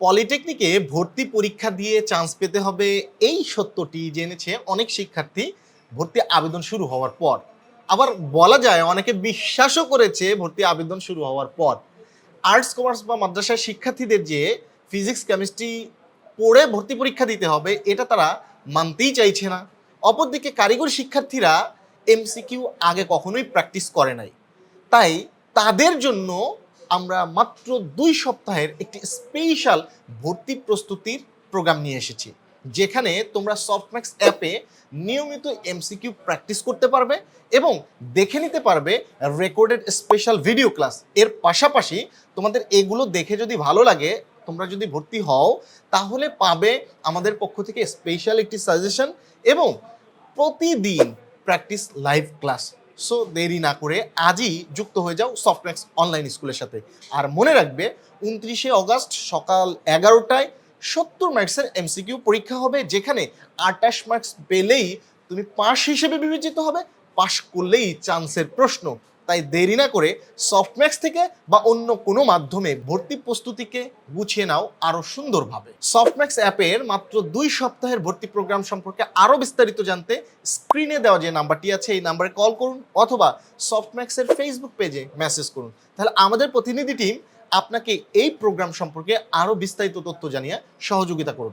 পলিটেকনিকে ভর্তি পরীক্ষা দিয়ে চান্স পেতে হবে এই সত্যটি জেনেছে অনেক শিক্ষার্থী। ভর্তি আবেদন শুরু হওয়ার পর। আবার বলা যায় অনেকে বিশ্বাসও করেছে ভর্তি আবেদন শুরু হওয়ার পর। আর্টস কমার্স বা মাদ্রাসার শিক্ষার্থীদের যে ফিজিক্স কেমিস্ট্রি পড়ে ভর্তি পরীক্ষা দিতে হবে, এটা তারা মানতেই চাইছে না। অপরদিকে কারিগরি শিক্ষার্থীরা এমসিকিউ আগে কখনোই প্র্যাকটিস করে নাই। তাই তাদের জন্য আমরা মাত্র দুই সপ্তাহের একটি স্পেশাল ভর্তি প্রস্তুতির প্রোগ্রাম নিয়ে এসেছি, যেখানে তোমরা সফটম্যাক্স অ্যাপে নিয়মিত এমসিকিউ প্র্যাকটিস করতে পারবে এবং দেখে নিতে পারবে রেকর্ডেড স্পেশাল ভিডিও ক্লাস। এর পাশাপাশি তোমাদের এগুলো দেখে যদি ভালো লাগে, তোমরা যদি ভর্তি হও, তাহলে পাবে আমাদের পক্ষ থেকে স্পেশাল একটি সাজেশন এবং প্রতিদিন প্র্যাকটিস লাইভ ক্লাস। সো দেরি না করে আজই যুক্ত হয়ে যাও সফটম্যাক্স অনলাইন স্কুলের সাথে। আর মনে রাখবে, উনত্রিশে অগাস্ট সকাল এগারোটায় সত্তর মার্কসের এমসিকিউ পরীক্ষা হবে, যেখানে আটাশ মার্কস পেলেই তুমি পাশ হিসেবে বিবেচিত হবে, পাশ করলেই চান্সের প্রশ্ন। তাই দেরি না করে সফটম্যাক্স থেকে বা অন্য কোনো মাধ্যমে ভর্তি প্রস্তুতিকে গুছিয়ে নাও আরও সুন্দরভাবে। সফটম্যাক্স অ্যাপের মাত্র দুই সপ্তাহের ভর্তি প্রোগ্রাম সম্পর্কে আরও বিস্তারিত জানতে স্ক্রিনে দেওয়া যে নাম্বারটি আছে, এই নাম্বারে কল করুন অথবা সফটম্যাক্সের ফেসবুক পেজে মেসেজ করুন। তাহলে আমাদের প্রতিনিধি টিম আপনাকে এই প্রোগ্রাম সম্পর্কে আরও বিস্তারিত তথ্য জানিয়ে সহযোগিতা করবে।